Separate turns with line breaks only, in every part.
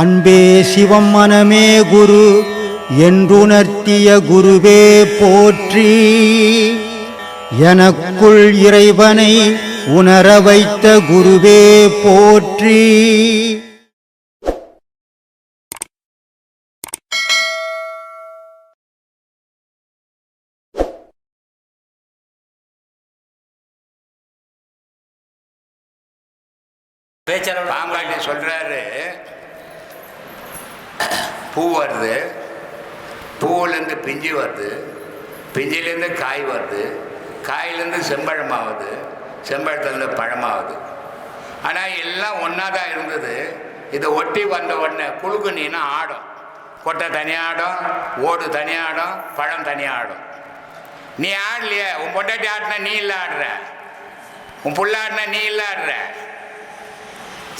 அன்பே சிவம் மனமே குரு என்றுணர்த்திய குருவே போற்றி. எனக்குள் இறைவனை உணர வைத்த குருவே போற்றி.
பேச்சாளர்
பாம்பாண்டி சொல்றாரு. பூ வருது. பூவிலேருந்து பிஞ்சு வருது. பிஞ்சிலேருந்து காய் வருது. காயிலேருந்து செம்பழமாகுது. செம்பழத்துலேருந்து பழமாகுது. ஆனால் எல்லாம் ஒன்றா தான் இருந்தது. இதை ஒட்டி வந்த உடனே குழுக்குனின்னா ஆடும். கொட்டை தனியாக ஆடும். ஓடு தனியாக ஆடும். பழம் தனியாக ஆடும். நீ ஆடலையே? உன் பொண்டாட்டி ஆடினா நீ இல்லை ஆடுற. உன் புள்ள ஆடினா நீ இல்லை ஆடுற.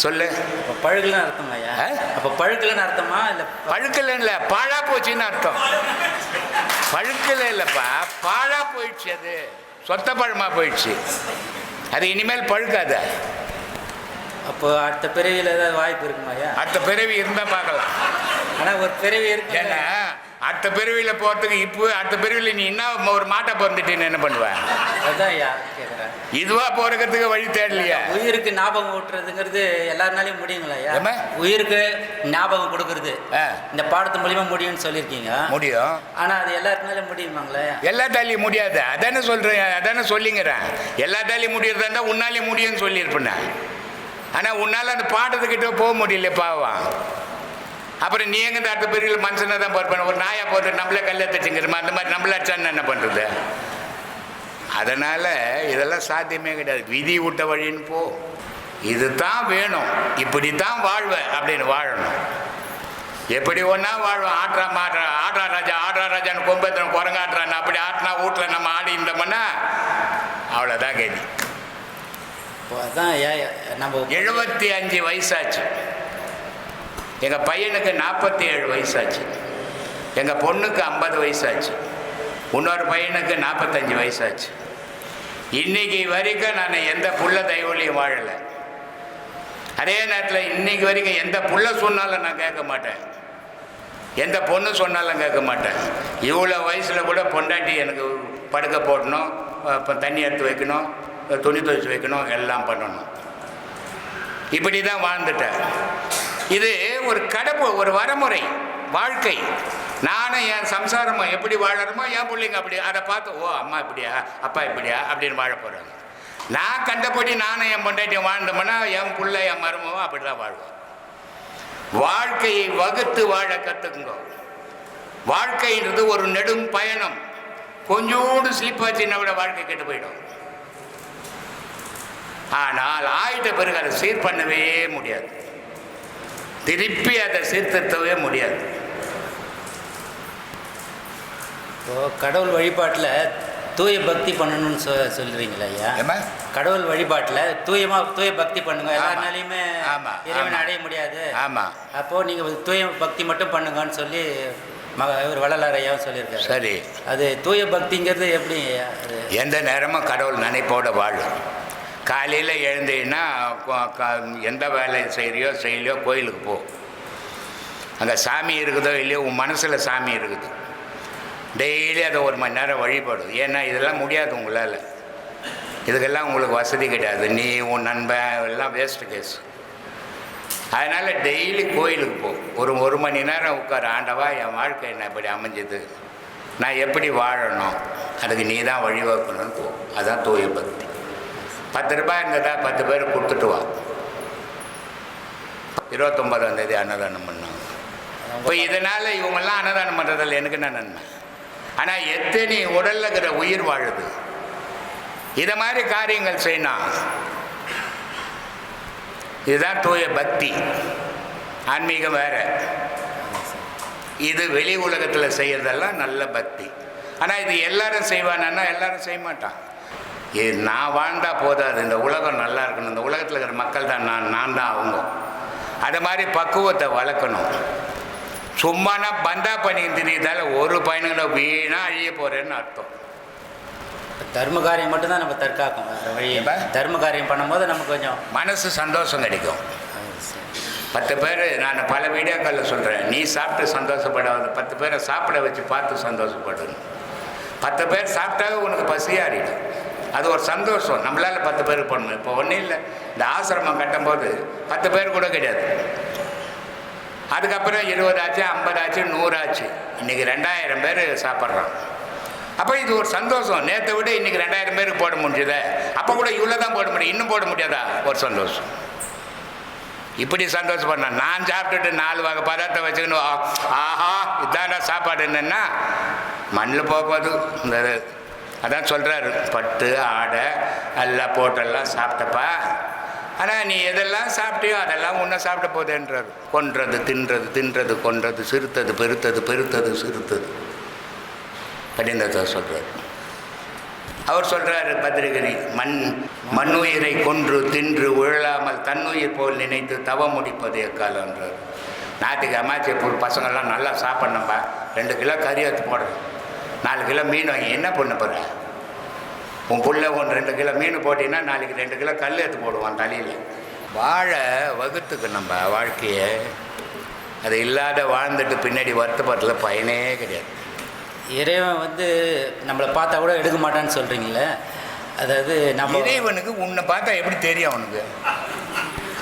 சொல்லு.
பழுக்கலன்னு அர்த்தமா ஐயா? அப்போ பழுக்கலன்னு அர்த்தமா இல்லை
பழுக்கல இல்லை பாழா போச்சுன்னு அர்த்தம். பழுக்கல இல்லைப்பா பாழா போயிடுச்சு அது. சொத்த பழமா போயிடுச்சு. அது இனிமேல் பழுக்காத.
அப்போ அடுத்த பிறவியில் ஏதாவது வாய்ப்பு இருக்குமா ஐயா?
அடுத்த பிறவி இருந்தால் பார்க்கலாம்.
ஆனால் ஒரு பிறவி இருக்கு
ஏன்னா அடுத்த பிறவியில் போகிறதுக்கு இப்போ அடுத்த பிறவியில் நீ என்ன ஒரு மாட்டை பிறந்துட்டேன்னு என்ன பண்ணுவ?
அதுதான் ஐயா கேட்குறேன்
இதுவா போறதுக்கு வழி தேடலையா.
உயிருக்கு ஞாபகம் ஊட்டுறதுங்கிறது எல்லாருனாலையும் முடியுங்களா ஐயா? உயிருக்கு ஞாபகம் கொடுக்கறது. இந்த பாடத்து மூலியமா முடியும்னு சொல்லியிருக்கீங்க.
முடியும்.
ஆனால் அது எல்லாருனாலையும் முடியுமாங்களே
எல்லா தாலியும் முடியாது. அதானே சொல்கிறேன் அதானே சொல்லிங்கிறேன். எல்லா தாலியும் முடியறதா இருந்தால் உன்னாலே முடியும்னு சொல்லியிருப்பேன். ஆனால் உன்னால் அந்த பாட்டத்துக்கிட்ட போக முடியல பாவம். அப்புறம் நீ எங்க அடுத்த பிரிவில் மனுஷனை தான் பார்ப்பேன் ஒரு நாயை போட்டு நம்மளே கல்லை தச்சுங்கிறமா அந்த மாதிரி நம்மள அடிச்சான்னு என்ன பண்ணுறது அதனால் இதெல்லாம் சாத்தியமே கிடையாது. விதி விட்ட வழின்னு போ. இதுதான் வேணும். இப்படி தான் வாழ்வேன் அப்படின்னு வாழணும். எப்படி ஒன்றா வாழ்வோம்? ஆட்ரா மாட்றா ஆட்ரா ராஜா ஆட்ரா ராஜான்னு கொம்பத்தின குரங்காட்டுறான் அப்படி ஆட்டினா வீட்டில் நம்ம ஆடி இருந்தோம்னா அவ்வளோதான் கதி
இப்போ அதான் நம்ம
எழுபத்தி அஞ்சு வயசாச்சு. எங்கள் பையனுக்கு நாற்பத்தி ஏழு வயசாச்சு. எங்கள் பொண்ணுக்கு ஐம்பது வயசாச்சு. இன்னொரு பையனுக்கு நாற்பத்தஞ்சு வயசாச்சு. இன்னைக்கு வரைக்கும் நான் எந்த புள்ள தெய்வலையும் வாழலை. அதே நேரத்தில் இன்னைக்கு வரைக்கும் எந்த புள்ள சொன்னாலும் நான் கேட்க மாட்டேன். எந்த பொண்ணு சொன்னாலும் கேட்க மாட்டேன். இவ்வளோ வயசில் கூட பொண்டாட்டி எனக்கு படுக்க போடணும் இப்போ தண்ணி எடுத்து வைக்கணும் துணி துவைச்சு வைக்கணும் எல்லாம் பண்ணணும். இப்படி தான் வாழ்ந்துட்டேன். இது ஒரு கடப்பு ஒரு வரமுறை வாழ்க்கை. நானும் என் சம்சாரமும் எப்படி வாழறமோ என் பிள்ளைங்க அப்படி அதை பார்த்து ஓ அம்மா இப்படியா? அப்பா இப்படியா? அப்படின்னு வாழ போகிறாங்க நான் கண்டபடி நானும் என் பொண்டாட்டியும் வாழ்ந்தோம்னா என் பிள்ளை என் மருமவும் அப்படி தான் வாழ்வோம் வாழ்க்கையை வகுத்து வாழ கற்றுக்குங்க வாழ்க்கைன்றது ஒரு நெடும் பயணம். கொஞ்சோண்டு ஸ்லிப்பாச்சுன்னா விட வாழ்க்கை கெட்டு போயிடும். ஆனால் ஆயிட்ட பிறகு அதை சீர் பண்ணவே முடியாது. திருப்பி அதை சீர்திருத்தவே முடியாது.
இப்போ கடவுள் வழிபாட்டில் தூய பக்தி பண்ணணும்னு சொ சொல்றீங்களா ஐயா? கடவுள் வழிபாட்டில் தூயமா தூய பக்தி பண்ணுங்க. எல்லாருனாலையுமே இறைவனை. அடைய முடியாது.
ஆமாம்
அப்போ நீங்க தூய பக்தி மட்டும் பண்ணுங்கன்னு சொல்லி மக இவர் வள்ளலார் ஐயாவும் சொல்லியிருக்காரு.
சரி.
அது தூய பக்திங்கிறது எப்படி
எந்த நேரமும் கடவுள் நினைப்போட வாழும். காலையில் எழுந்தீங்கன்னா க- எந்த வேலை செய்கிறியோ செய்யலையோ கோயிலுக்கு போ. அங்கே சாமி இருக்குதோ இல்லையோ உன் மனசில் சாமி இருக்குது. டெய்லி அதை ஒரு மணி நேரம் வழிபடும் ஏன்னா இதெல்லாம் முடியாது உங்களால். இதுக்கெல்லாம் உங்களுக்கு வசதி கிடையாது. நீ உன் நண்பன் எல்லாம் வேஸ்ட் கேஸ் அதனால் டெய்லி கோயிலுக்கு போ. ஒரு ஒரு மணி நேரம் உட்கார. ஆண்டவா என் வாழ்க்கை என்ன இப்படி அமைஞ்சது? நான் எப்படி வாழணும்? அதுக்கு நீ தான் வழிவகுக்கணும்னு போ. அதுதான் தூய பக்தி. பத்து ரூபாய் இருந்ததா பத்து பேர் கொடுத்துட்டு வா. இருபத்தொம்பதாம் தேதி அன்னதானம் பண்ணாங்க. இப்போ இதனால் இவங்கெல்லாம் அன்னதானம் பண்ணுறதில்ல எனக்கு என்ன நன்மை? ஆனால் எத்தனை உடலில் இருக்கிற உயிர் வாழுது? இதை மாதிரி காரியங்கள் செய்யணும் இதுதான் தூய பக்தி. ஆன்மீகம் வேற. இது வெளி உலகத்தில் செய்கிறதெல்லாம் நல்ல பக்தி. ஆனால் இது எல்லாரும் செய்வானா எல்லாரும் செய்ய மாட்டான். நான் வாழ்ந்தா போதாது இந்த உலகம் நல்லா இருக்கணும். இந்த உலகத்தில் இருக்கிற மக்கள் தான் நான் நான் தான் அவங்க அது மாதிரி பக்குவத்தை வளர்க்கணும். சும்மானா பந்தா பண்ணிட்டு தெரியுதால ஒரு பையனுங்களை வீணாக அழிய போகிறேன்னு அர்த்தம்.
தர்ம காரியம் மட்டும்தான் நம்ம தற்காக்கும். வேற வழி
ஏப்பா?
தர்ம காரியம் பண்ணும்போது நமக்கு கொஞ்சம்
மனசு சந்தோஷம் கிடைக்கும். பத்து பேர் நான் பல வீடியோக்களில் சொல்கிறேன் நீ சாப்பிட்டு சந்தோஷப்படாத. பத்து பேரை சாப்பிட வச்சு பார்த்து சந்தோஷப்படணும் பத்து பேர் சாப்பிட்டாவே உனக்கு பசியாறிடும். அது ஒரு சந்தோஷம். நம்மளால் பத்து பேர் பண்ணணும் இப்போ ஒன்றும் இல்லை. இந்த ஆசிரமம் கட்டும்போது பத்து பேர் கூட கிடையாது. அதுக்கப்புறம் இருபது ஆச்சு ஐம்பது ஆச்சு நூறு ஆச்சு இன்றைக்கி ரெண்டாயிரம் பேர் சாப்பிட்றான் அப்போ இது ஒரு சந்தோஷம். நேற்றை விட இன்றைக்கி ரெண்டாயிரம் பேருக்கு போட முடிஞ்சதே. அப்போ கூட இவ்வளோ தான் போட முடியும். இன்னும் போட முடியாதா? ஒரு சந்தோஷம். இப்படி சந்தோஷம் பண்ண நான் சாப்பிட்டுட்டு நாலு வகை பதார்த்தம் வச்சுக்கணும். ஆஹா இதாண்டா சாப்பாடு என்னென்னா மண்ணில் போகாது. இந்த அதான் சொல்கிறாரு பட்டு ஆடை எல்லாம் போட்டெல்லாம் சாப்பிட்டப்பா. ஆனால் நீ எதெல்லாம் சாப்பிட்டியோ அதெல்லாம் உன்னை சாப்பிட போதேன்றார் கொன்றது தின்றது தின்றது கொன்றது சிறுத்தது பெருத்தது பெருத்தது சிறுத்தது. கடினத்தை சொல்கிறார் அவர் சொல்கிறாரு பத்திரிகனி மண் மண்ணுயிரை கொன்று தின்று உழலாமல் தன்னுயிர் போல் நினைத்து தவ முடிப்பது எக்காலன்றார் நாட்டுக்கு அம்மாச்சி பசங்கள்லாம் நல்லா சாப்பிட்ணும்பா. ரெண்டு கிலோ கறி எடுத்து போடுறேன். நாலு கிலோ மீன் வாங்கி என்ன பண்ண போகிற உன் புள்ள ஒன்று ரெண்டு கிலோ மீன் போட்டிங்கன்னா நாளைக்கு ரெண்டு கிலோ கல் எடுத்து போடுவான் தலையில். வாழ வகுத்துக்கு நம்ம வாழ்க்கையை. அது இல்லாத வாழ்ந்துட்டு பின்னாடி வருத்தப்படல பயனே கிடையாது.
இறைவன் வந்து நம்மளை பார்த்தா கூட எடுக்க மாட்டான்னு சொல்கிறீங்களே அதாவது நம்ம
இறைவனுக்கு உன்னை பார்த்தா எப்படி தெரியும் அவனுக்கு?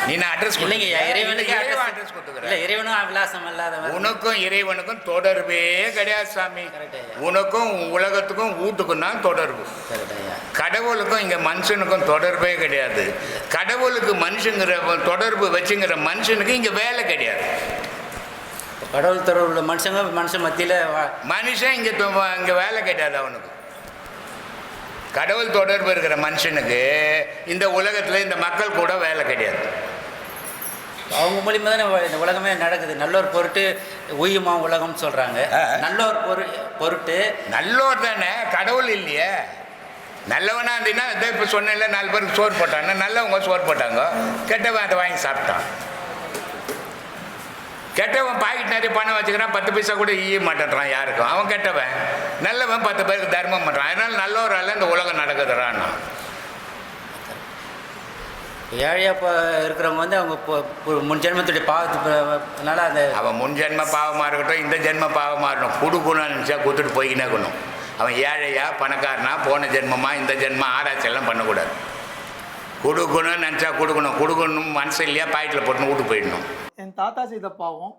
நீ நான் அட்ரஸ்
இல்லைங்க இறைவனுக்கு
அட்ரஸ் கொடுத்துக்கிறேன்.
இறைவனும் அவிலாசம் இல்லாதவன்.
உனக்கும் இறைவனுக்கும் தொடர்பே கிடையாது சாமி. உனக்கும் உலகத்துக்கும் வீட்டுக்கும் தான் தொடர்பு. கடவுளுக்கும் இங்கே மனுஷனுக்கும் தொடர்பே கிடையாது. கடவுளுக்கு மனுஷங்கிற தொடர்பு வச்சுங்கிற மனுஷனுக்கு இங்கே வேலை கிடையாது.
கடவுள் தொடர்பு உள்ள மனுஷங்க மனுஷன் மத்தியில்
மனுஷன் இங்கே இங்கே வேலை கிடையாது அவனுக்கு. கடவுள் தொடர்பு இருக்கிற மனுஷனுக்கு இந்த உலகத்தில் இந்த மக்கள் கூட வேலை கிடையாது.
அவங்க மூலியமாக தானே இந்த உலகமே நடக்குது. நல்லோர் பொருட்டு உயுமா உலகம்னு சொல்கிறாங்க. நல்லோர் பொரு பொருட்டு
நல்லோர் தானே கடவுள் இல்லையே. நல்லவனா இருந்தீங்கன்னா இதை இப்போ சொன்னேன்ல நாலு பேருக்கு சோறு போட்டாங்க நல்லவங்க சோறு போட்டாங்க. கெட்டவன் அதை வாங்கி சாப்பிட்டான். கெட்டவன் பாக்கெட் நிறைய பணம் வச்சுக்கிறான் பத்து பைசா கூட ஈய மாட்டேன்றான் யாருக்கும். அவன் கெட்டவன். நல்லவன் பத்து பேருக்கு தர்மம் பண்ணுறான் அதனால நல்லவரால் இந்த உலகம் நடக்குதுறான்.
ஏழையாக இப்போ இருக்கிறவங்க வந்து அவங்க பொ- பொ- முன் ஜென்மத்துடைய பாவத்துனால அந்த
அவன் முன் ஜென்ம பாவமாக இருக்கட்டும் இந்த ஜென்ம பாவமாக இருக்கட்டும். கொடுக்கணும்னு நினச்சா கொடுத்துட்டு இருக்கணும். அவன் ஏழையா பணக்காரனா போன ஜென்மமா இந்த ஜென்மம் ஆராய்ச்சியெல்லாம் பண்ணக்கூடாது. கொடுக்கணும்னு நினச்சா கொடுக்கணும். கொடுக்கணும் மனசு இல்லையா பாக்கெட்டில் போட்டுன்னு வீட்டு போயிடணும்.
என் தாத்தா செய்த பாவம்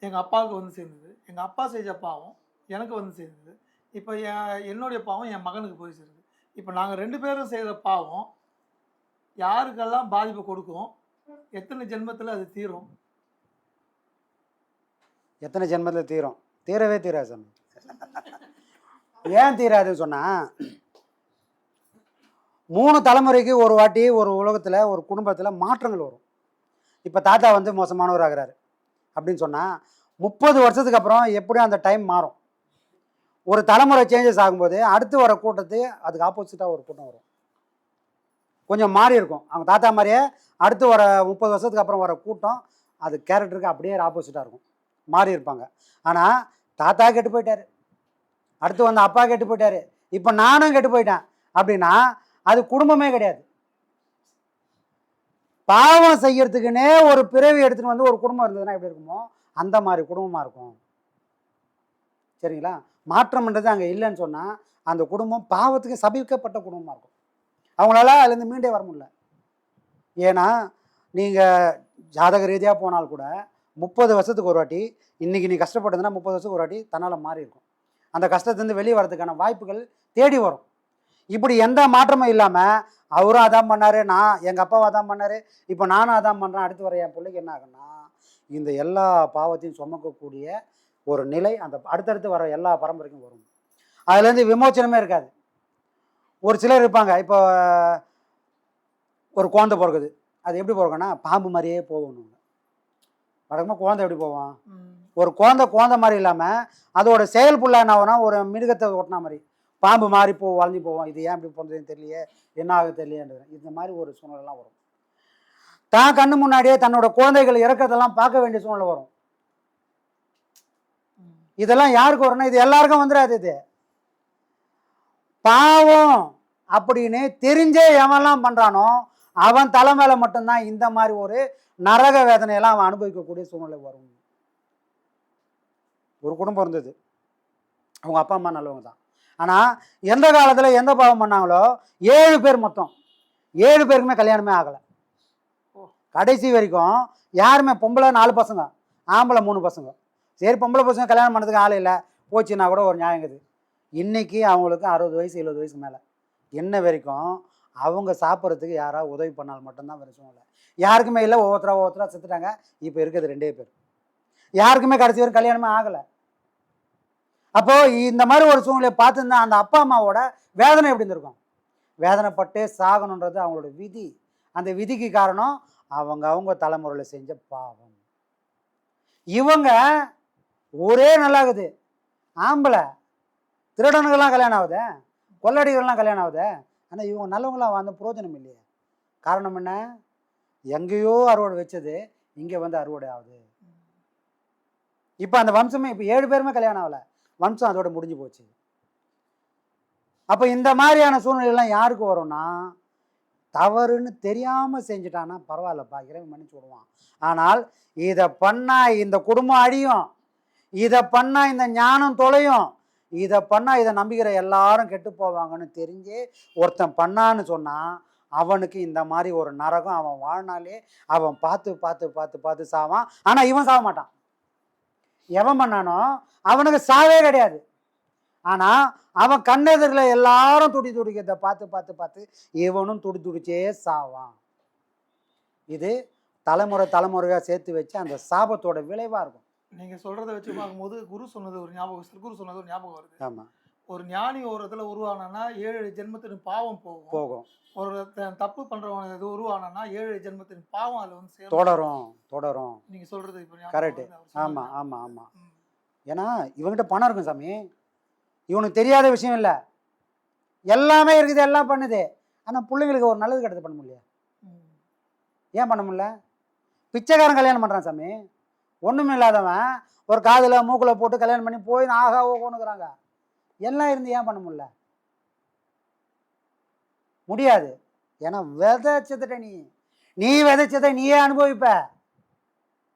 எங்கள் அப்பாவுக்கு வந்து சேர்ந்தது. எங்கள் அப்பா செஞ்ச பாவம் எனக்கு வந்து சேர்ந்தது. இப்போ என் என்னுடைய பாவம் என் மகனுக்கு போய் சேருது இப்போ நாங்கள் ரெண்டு பேரும் செய்த பாவம் யாருக்கெல்லாம் பாதிப்பு கொடுக்கும்? எத்தனை ஜென்மத்தில் அது தீரும்?
எத்தனை ஜென்மத்தில் தீரும்? தீரவே தீராது சாமி. ஏன் தீராதுன்னு சொன்னால் மூணு தலைமுறைக்கு ஒரு வாட்டி ஒரு உலகத்தில் ஒரு குடும்பத்தில் மாற்றங்கள் வரும். இப்போ தாத்தா வந்து மோசமானவர் ஆகிறாரு. அப்படின்னு சொன்னால் முப்பது வருஷத்துக்கு அப்புறம் எப்படியும் அந்த டைம் மாறும். ஒரு தலைமுறை சேஞ்சஸ் ஆகும்போது அடுத்து வர கூட்டத்து அதுக்கு ஆப்போசிட்டாக ஒரு கூட்டம் வரும். கொஞ்சம் மாறி இருக்கும். அவங்க தாத்தா மாதிரியே அடுத்து வர முப்பது வருஷத்துக்கு அப்புறம் வர கூட்டம் அது கேரக்டருக்கு அப்படியே ஆப்போசிட்டாக இருக்கும். மாறி இருப்பாங்க. ஆனால் தாத்தா கெட்டு போயிட்டார். அடுத்து வந்து அப்பா கெட்டு போயிட்டார். இப்போ நானும் கெட்டு போயிட்டேன். அப்படின்னா அது குடும்பமே கிடையாது. பாவம் செய்யறதுக்குன்னே ஒரு பிறவி எடுத்துகிட்டு வந்து ஒரு குடும்பம் இருந்ததுன்னா எப்படி இருக்குமோ அந்த மாதிரி குடும்பமாக இருக்கும். சரிங்களா? மாற்றம்ன்றது அங்கே இல்லைன்னு சொன்னால் அந்த குடும்பம் பாவத்துக்கு சபிக்கப்பட்ட குடும்பமாக இருக்கும். அவங்களால அதுலேருந்து மீண்டே வர முடியல. ஏன்னா நீங்கள் ஜாதக ரீதியாக போனால் கூட முப்பது வருஷத்துக்கு ஒரு வாட்டி இன்றைக்கி நீ கஷ்டப்பட்டதுன்னா முப்பது வருஷத்துக்கு ஒரு வாட்டி தன்னால் மாறி இருக்கும். அந்த கஷ்டத்துலேருந்து வெளியே வரதுக்கான வாய்ப்புகள் தேடி வரும். இப்படி எந்த மாற்றமும் இல்லாமல் அவரும் அதான் பண்ணார் நான் எங்கள் அப்பாவும் அதான் பண்ணார் இப்போ நானும் அதான் பண்ணுறேன் அடுத்து வர என் பிள்ளைக்கு என்ன ஆகுன்னா இந்த எல்லா பாவத்தையும் சுமக்கக்கூடிய ஒரு நிலை அந்த அடுத்தடுத்து வர எல்லா பரம்பரைக்கும் வரும். அதுலேருந்து விமோச்சனமே இருக்காது. ஒரு சிலர் இருப்பாங்க. இப்போ ஒரு குழந்தை பிறக்குது. அது எப்படி பிறக்குன்னா பாம்பு மாதிரியே போகணும். வழக்கமாக குழந்தை எப்படி போவான்? ஒரு குழந்தை குழந்தை மாதிரி இல்லாமல் அதோட செயல் புள்ள என்ன ஒரு மிருகத்தை ஒட்டின மாதிரி. பாம்பு மாதிரி போ வளைஞ்சு போவோம் இது ஏன் இப்படி பிறந்ததுன்னு தெரியலையே. என்ன ஆகுது தெரியலையன்றது. இந்த மாதிரி ஒரு சூழ்நிலைலாம் வரும். தான் கண்ணு முன்னாடியே தன்னோட குழந்தைகள் இறக்கறதெல்லாம் பார்க்க வேண்டிய சூழ்நிலை வரும். இதெல்லாம் யாருக்கு வரும்னா இது எல்லாருக்கும் வந்துடாது இது. பாவம் அப்படின்னு தெரிஞ்சே எவன்லாம் பண்ணுறானோ அவன் தலை மேல மட்டும்தான் இந்த மாதிரி ஒரு நரக வேதனையெல்லாம் அவன் அனுபவிக்கக்கூடிய சூழ்நிலை வரும். ஒரு குடும்பம் இருந்தது. அவங்க அப்பா அம்மா நல்லவங்க தான். ஆனால் எந்த காலத்தில் எந்த பாவம் பண்ணாங்களோ ஏழு பேர் மொத்தம். ஏழு பேருக்குமே கல்யாணமே ஆகலை. கடைசி வரைக்கும் யாருமே பொம்பளை நாலு பசங்க ஆம்பளை மூணு பசங்க. சரி பொம்பளை பசங்க கல்யாணம் பண்ணதுக்கு ஆள் இல்லை போச்சுன்னா கூட ஒரு நியாயங்குது இன்னைக்கு அவங்களுக்கு அறுபது வயசு எழுபது வயசுக்கு மேலே. என்ன வரைக்கும் அவங்க சாப்பிட்றதுக்கு யாராவது உதவி பண்ணால் மட்டும்தான் வேறு சூழ்நிலை. யாருக்குமே இல்லை ஒவ்வொருத்தரா ஒவ்வொருத்தரா செத்துட்டாங்க. இப்போ இருக்கிறது ரெண்டே பேர். யாருக்குமே கடைசி வரைக்கும் கல்யாணமே ஆகலை. அப்போது இந்த மாதிரி ஒரு சூழ்நிலையை பார்த்துருந்தா அந்த அப்பா அம்மாவோட வேதனை எப்படி இருந்திருக்கும்? வேதனைப்பட்டு சாகணுன்றது அவங்களோட விதி. அந்த விதிக்கு காரணம் அவங்க அவங்க தலைமுறையில் செஞ்ச பாவம். இவங்க ஒரே நல்லாகுது ஆம்பளை திருடனுங்கள்லாம் கல்யாணம் ஆகுதே? கொள்ளடிகள்லாம் கல்யாணம் ஆகுதே? ஆனால் இவங்க நல்லவங்களாம் வந்து பிரயோஜனம் இல்லையே. காரணம் என்ன? எங்கேயோ அறுவடை வச்சது இங்கே வந்து அறுவடை ஆகுது. இப்போ அந்த வம்சமே இப்போ ஏழு பேருமே கல்யாணம் ஆகலை. வம்சம் அதோட முடிஞ்சு போச்சு. அப்போ இந்த மாதிரியான சூழ்நிலைலாம் யாருக்கு வரும்னா தவறுன்னு தெரியாமல் செஞ்சுட்டான்னா பரவாயில்லப்பா இறைவன் மன்னிச்சு விடுவான். ஆனால் இதை பண்ணால் இந்த குடும்பம் அழியும். இதை பண்ணால் இந்த ஞானம் தொலையும். இதை பண்ணால் இதை நம்புகிற எல்லாரும் கெட்டு போவாங்கன்னு தெரிஞ்சு ஒருத்தன் பண்ணான்னு சொன்னால் அவனுக்கு இந்த மாதிரி ஒரு நரகம் அவன் வாழ்னாலே அவன் பார்த்து பார்த்து பார்த்து பார்த்து சாவான். ஆனால் இவன் சாக மாட்டான். எவன் பண்ணானோ அவனுக்கு சாவே கிடையாது. ஆனால் அவன் கண்ணெதிரில் எல்லாரும் துடி துடிக்கிறத பார்த்து பார்த்து பார்த்து இவனும் துடி துடிச்சே சாவான். இது தலைமுறை தலைமுறையாக சேர்த்து வச்சு அந்த சாபத்தோட விளைவாக இருக்கும்.
நீங்க சொல்றத வச்சு பார்க்கும்போது குரு சொன்னது ஒரு ஞாபகம் சத்குரு சொன்னது ஒரு ஞாபகம் வருது.
ஆமாம்
ஒரு ஞானி ஒரு இடத்துல உருவானா ஏழு ஜென்மத்தின் பாவம் போகும்.
போகும்.
ஒரு தப்பு பண்றவன் இது உருவானா ஏழு ஜென்மத்தின் பாவம் அதுல வந்து
தொடரும் தொடரும்.
நீங்க சொல்றது இப்போ ஞாபகம்
Correct.
வருது, அவர் சொன்னது.
ஆமாம் ஆமாம் ஆமாம்
ம்.
ஏன்னா இவன்கிட்ட பணம் இருக்கும் சாமி. இவனுக்கு தெரியாத விஷயம் இல்லை. எல்லாமே இருக்குது எல்லாம் பண்ணுது. ஆனால் பிள்ளைங்களுக்கு ஒரு நல்லது கெட்டது பண்ண முடியல. ஏன் பண்ண முடியல? பிச்சைக்காரன் கல்யாணம் பண்ணுறான் சாமி. ஒன்றுமே இல்லாதவன் ஒரு காதில் மூக்கில் போட்டு கல்யாணம் பண்ணி போய் ஆகா ஓகோனுக்குறாங்க எல்லாம் இருந்து ஏன் பண்ண முடியல? முடியாது. ஏன்னா விதைச்சதுட்ட நீ. நீ விதைச்சதை நீயே அனுபவிப்ப.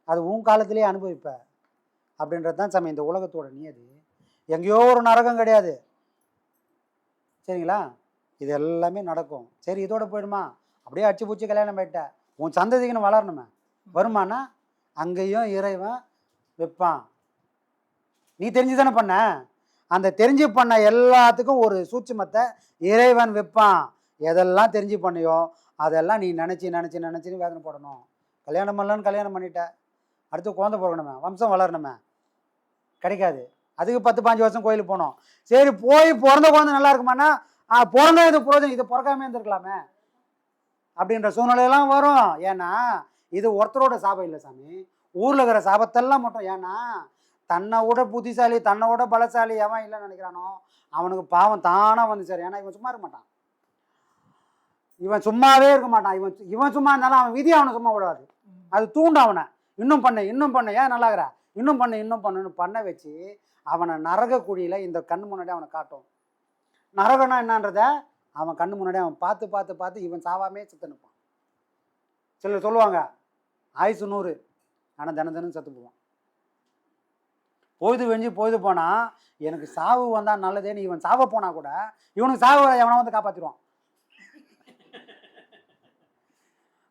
அது உன் காலத்திலேயே அனுபவிப்ப. அப்படின்றது தான் சாமி இந்த உலகத்தோட நியதி. எங்கேயோ ஒரு நரகம் கிடையாது. சரிங்களா? இது எல்லாமே நடக்கும். சரி இதோட போயிடுமா? அப்படியே அடிச்சு பூச்சி கல்யாணம் போயிட்ட உன் சந்ததிக்குன்னு வளரணுமே. வருமானா? அங்கேயும் இறைவன் வைப்பான். நீ தெரிஞ்சு தானே பண்ண? அந்த தெரிஞ்சு பண்ண எல்லாத்துக்கும் ஒரு சூட்சமத்தை இறைவன் வைப்பான். எதெல்லாம் தெரிஞ்சு பண்ணியோ அதெல்லாம் நீ நினச்சி நினச்சி நினச்சின்னு வேதனை போடணும். கல்யாணம் பண்ணலன்னு கல்யாணம் பண்ணிட்ட. அடுத்து குழந்தை பிறக்கணுமே வம்சம் வளரணுமே. கிடைக்காது. அதுக்கு பத்து பாஞ்சு வருஷம் கோயிலுக்கு போனோம் சரி போய் பிறந்த குழந்தை நல்லா இருக்குமானா பிறந்த இது புரோஜனம். இதை பிறக்காமே இருந்திருக்கலாமே. அப்படின்ற சூழ்நிலையெல்லாம் வரும். ஏன்னா இது ஒருத்தரோட சாபம் இல்லை சாமி. ஊரில் இருக்கிற சாபத்தெல்லாம் மட்டும் ஏன்னா தன்னை விட புத்திசாலி தன்னை விட பலசாலி எவன் இல்லைன்னு நினைக்கிறானோ அவனுக்கு பாவம் தானாக வந்து சரி ஏன்னா இவன் சும்மா இருக்க மாட்டான். இவன் சும்மாவே இருக்க மாட்டான். இவன் இவன் சும்மா இருந்தாலும் அவன் விதி அவனை சும்மா விடாது. அது தூண்டும் அவனை. இன்னும் பண்ணு இன்னும் பண்ணு. ஏன் நல்லாகிற இன்னும் பண்ணு இன்னும் பண்ணுன்னு பண்ண வச்சு அவனை நரக குழியில் இந்த கண்ணு முன்னாடி அவனை காட்டும். நரகம்னா என்னன்றத அவன் கண்ணு முன்னாடி அவன் பார்த்து பார்த்து பார்த்து இவன் சாவாமே செத்து நிற்பான். சிலர் சொல்லுவாங்க ஆயுசு நூறு. ஆனால் தினம் தினம் செத்து போவான். பொழுது வெஞ்சு பொழுது போனால் எனக்கு சாவு வந்தால் நல்லதேன்னு இவன் சாவ போனால் கூட இவனுக்கு சாவு எவனை வந்து காப்பாற்றிடுவான்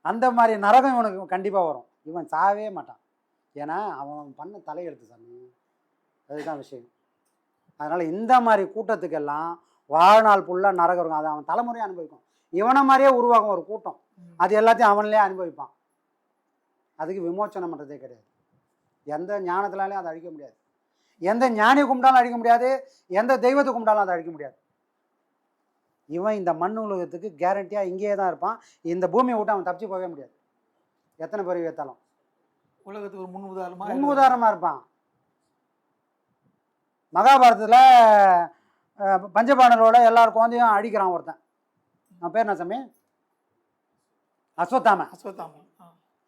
அந்த மாதிரி நரகம் இவனுக்கு கண்டிப்பாக வரும். இவன் சாவே மாட்டான். ஏன்னா அவன் பண்ண தலையெழுத்து சாமி. அதுதான் விஷயம். அதனால் இந்த மாதிரி கூட்டத்துக்கெல்லாம் வாழ்நாள் ஃபுல்லாக நரகம் இருக்கும். அதை அவன் தலைமுறையாக அனுபவிக்கும். இவனை மாதிரியே உருவாகும் ஒரு கூட்டம். அது எல்லாத்தையும் அவன்லேயே அனுபவிப்பான். அதுக்கு விமோச்சனம் பண்ணுறதே கிடையாது. எந்த ஞானத்தினாலையும் அதை அழிக்க முடியாது. எந்த ஞானி கும்பிட்டாலும் அழிக்க முடியாது. எந்த தெய்வத்தை கும்பிட்டாலும் அதை அழிக்க முடியாது. இவன் இந்த மண் உலகத்துக்கு கேரண்டியாக இங்கேயே தான் இருப்பான். இந்த பூமியை விட்டு அவன் தப்பிச்சு போகவே முடியாது. எத்தனை பேர் ஏற்றாலும்
உலகத்துக்கு ஒரு முன் உதாரணமா
முன் உதாரணமாக இருப்பான். மகாபாரதத்தில் பஞ்சபாண்டரோட எல்லார் குழந்தையும் அடிக்கிறான் ஒருத்தன். அவன் பேர் என்ன சாமி? அஸ்வத்தாம
அஸ்வத்தாமி ஆ.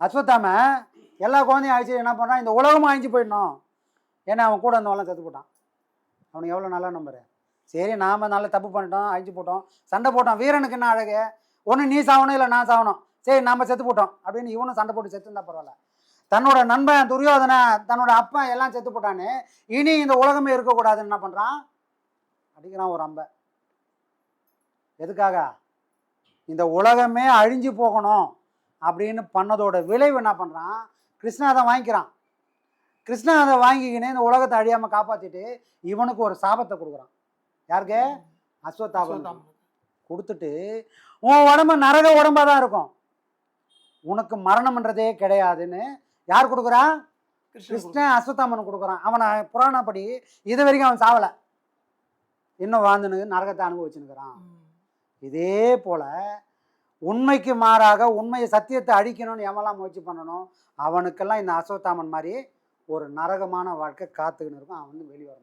அஸ்வத்தாம எல்லா குழந்தையும் அழிச்சு என்ன பண்ணுறான் இந்த உலகமும் அழிஞ்சு போயிடணும். ஏன்னா அவன் கூட இருந்தவெல்லாம் செத்து போட்டான். அவனுக்கு எவ்வளோ நல்ல நம்பரு சரி நாம் நல்ல தப்பு பண்ணிட்டோம் அழிஞ்சு போட்டோம். சண்டை போட்டோம் வீரனுக்கு என்ன அழகு? ஒன்று நீ சாகணும் இல்லை நான் சாகணும் சரி நாம் செத்து போட்டோம். அப்படின்னு இவனும் சண்டை போட்டு செத்து பரவாயில்ல. தன்னோட நண்பன் துரியோதனை தன்னோட அப்பன் எல்லாம் செத்து போட்டான்னு இனி இந்த உலகமே இருக்கக்கூடாதுன்னு என்ன பண்ணுறான் அடிக்கிறான் ஒரு அம்பை. எதுக்காக? இந்த உலகமே அழிஞ்சு போகணும். அப்படின்னு பண்ணதோட விளைவு என்ன பண்ணுறான் கிருஷ்ணா அதை வாங்கிக்கிறான். கிருஷ்ணா அதை வாங்கிக்கின்னு இந்த உலகத்தை அழியாமல் காப்பாற்றிட்டு இவனுக்கு ஒரு சாபத்தை கொடுக்குறான். யாருக்கு?
அஸ்வத்தாமனுக்கு.
கொடுத்துட்டு உன் உடம்பு நரக உடம்பாக தான் இருக்கும். உனக்கு மரணம்ன்றதே கிடையாதுன்னு யார் கொடுக்குறா?
கிருஷ்ணன்
அஸ்வத்தாமன் கொடுக்குறான். அவனை புராணப்படி இது வரைக்கும் அவன் சாவலை. இன்னும் வாழ்ந்துன்னு நரகத்தை அனுபவிச்சுன்னுக்குறான். இதே போல உண்மைக்கு மாறாக உண்மையை சத்தியத்தை அழிக்கணும்னு எவெல்லாம் முயற்சி பண்ணணும்? அவனுக்கெல்லாம் இந்த அசோத்தாமன் மாதிரி ஒரு நரகமான வாழ்க்கை காத்துக்கின்னு இருக்கும். அவன் வந்து வெளியே வர